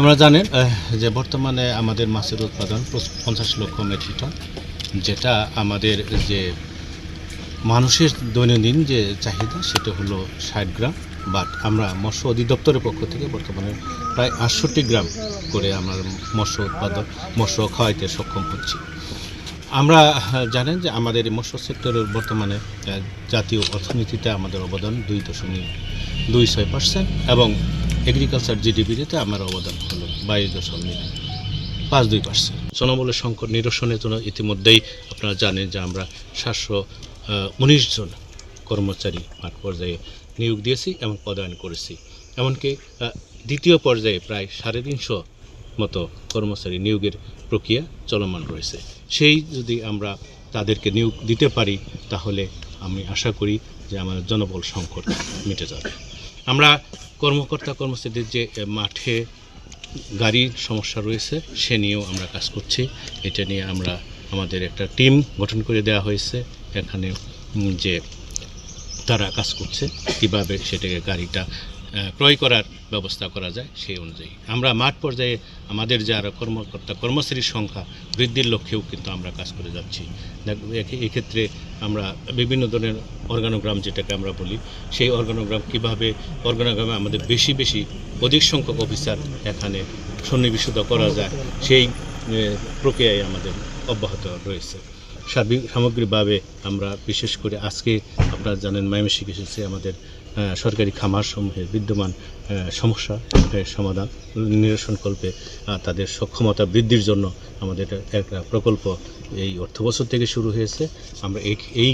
আমরা জানেন যে বর্তমানে আমাদের মাছের উৎপাদন পঞ্চাশ লক্ষ মেট্রিক টন, যেটা আমাদের যে মানুষের দৈনন্দিন যে চাহিদা, সেটা হলো ষাট গ্রাম। বাট আমরা মৎস্য অধিদপ্তরের পক্ষ থেকে বর্তমানে প্রায় আটষট্টি গ্রাম করে আমরা মৎস্য উৎপাদন, মৎস্য খাওয়াইতে সক্ষম হচ্ছি। আমরা জানেন যে আমাদের মৎস্য সেক্টরের বর্তমানে জাতীয় অর্থনীতিতে আমাদের অবদান দুই দশমিক দুই ছয় পার্সেন্ট এবং এগ্রিকালচার জিডিপিতে আমার অবদান হলো বাইশ দশমিক পাঁচ দুই পার্সেন্ট। জনবলের সংকট নিরসনের জন্য ইতিমধ্যেই আপনারা জানেন যে আমরা সাতশো উনিশ জন কর্মচারী মাঠ পর্যায়ে নিয়োগ দিয়েছি এবং পদায়ন করেছি। এমনকি দ্বিতীয় পর্যায়ে প্রায় সাড়ে তিনশো মতো কর্মচারী নিয়োগের প্রক্রিয়া চলমান রয়েছে। সেই যদি আমরা তাদেরকে নিয়োগ দিতে পারি, তাহলে আমি আশা করি যে আমাদের জনবল সংকট মিটে যাবে। আমরা কর্মকর্তা কর্মচারীদের যে মাঠে গাড়ির সমস্যা রয়েছে, সে নিয়েও আমরা কাজ করছি। এটা নিয়ে আমরা আমাদের একটা টিম গঠন করে দেওয়া হয়েছে। এখানে যে তারা কাজ করছে, কীভাবে সেটাকে গাড়িটা ক্রয় করার ব্যবস্থা করা যায় সেই অনুযায়ী। আমরা মাঠ পর্যায়ে আমাদের যারা কর্মকর্তা কর্মচারীর সংখ্যা বৃদ্ধির লক্ষ্যেও কিন্তু আমরা কাজ করে যাচ্ছি। এক্ষেত্রে আমরা বিভিন্ন ধরনের অর্গানোগ্রাম যেটাকে আমরা বলি, সেই অর্গানোগ্রাম কীভাবে, অর্গানোগ্রামে আমাদের বেশি বেশি অধিক সংখ্যক অফিসার এখানে সন্নিবেশিত করা যায়, সেই প্রক্রিয়ায় আমাদের অব্যাহত রয়েছে। সার্বিক সামগ্রিকভাবে আমরা বিশেষ করে আজকে আপনারা জানেন ময়মনসিংহ এসেছে আমাদের সরকারি খামার সমূহের বিদ্যমান সমস্যা সমাধান নিরসনকল্পে তাদের সক্ষমতা বৃদ্ধির জন্য আমাদের একটা প্রকল্প এই অর্থবছর থেকে শুরু হয়েছে। আমরা এই এই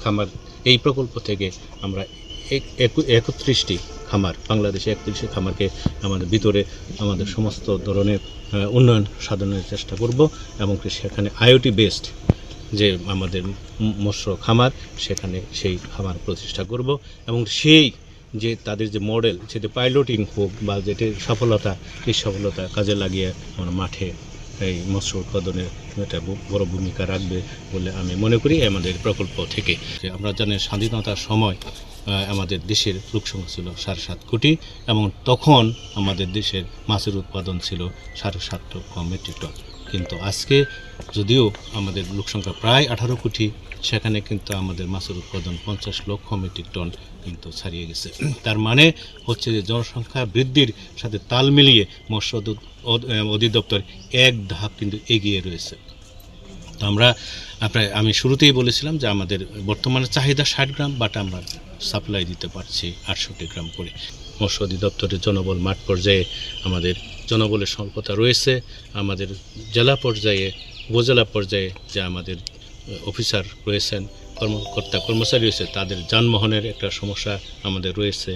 খামার, এই প্রকল্প থেকে আমরা এক- একত্রিশটি খামার, বাংলাদেশে একত্রিশটি খামারকে আমাদের ভিতরে আমাদের সমস্ত ধরনের উন্নয়ন সাধনের চেষ্টা করব এবং সেখানে আইওটি বেসড যে আমাদের মৎস্য খামার, সেখানে সেই খামার প্রতিষ্ঠা করব এবং সেই যে তাদের যে মডেল সেটা পাইলটিং হোক বা যেটি সফলতা, এই সফলতা কাজে লাগিয়ে আমরা মাঠে এই মৎস্য উৎপাদনের একটা বড় ভূমিকা রাখবে বলে আমি মনে করি আমাদের প্রকল্প থেকে। যে আমরা জানি স্বাধীনতার সময় আমাদের দেশের লোকসংখ্যা ছিল সাড়ে সাত কোটি এবং তখন আমাদের দেশের মাছের উৎপাদন ছিল সাড়ে সাত লক্ষ মেট্রিক টন। কিন্তু আজকে যদিও আমাদের লোকসংখ্যা প্রায় আঠারো কোটি, সেখানে কিন্তু আমাদের মাছের উৎপাদন পঞ্চাশ লক্ষ মেট্রিক টন কিন্তু ছাড়িয়ে গেছে। তার মানে হচ্ছে যে জনসংখ্যা বৃদ্ধির সাথে তাল মিলিয়ে মৎস্য অধি- অধ- অধিদপ্তর এক ধাপ কিন্তু এগিয়ে রয়েছে। তো আমরা, আপনার, আমি শুরুতেই বলেছিলাম যে আমাদের বর্তমানে চাহিদা ষাট গ্রাম, বাট আমরা সাপ্লাই দিতে পারছি আটষট্টি গ্রাম করে। মৎস্য অধিদপ্তরের জনবল মাঠ পর্যায়ে আমাদের জনবলের স্বল্পতা রয়েছে। আমাদের জেলা পর্যায়ে, উপজেলা পর্যায়ে যে আমাদের অফিসার রয়েছেন, কর্মকর্তা, কর্মচারী রয়েছে, তাদের যানবাহনের একটা সমস্যা আমাদের রয়েছে।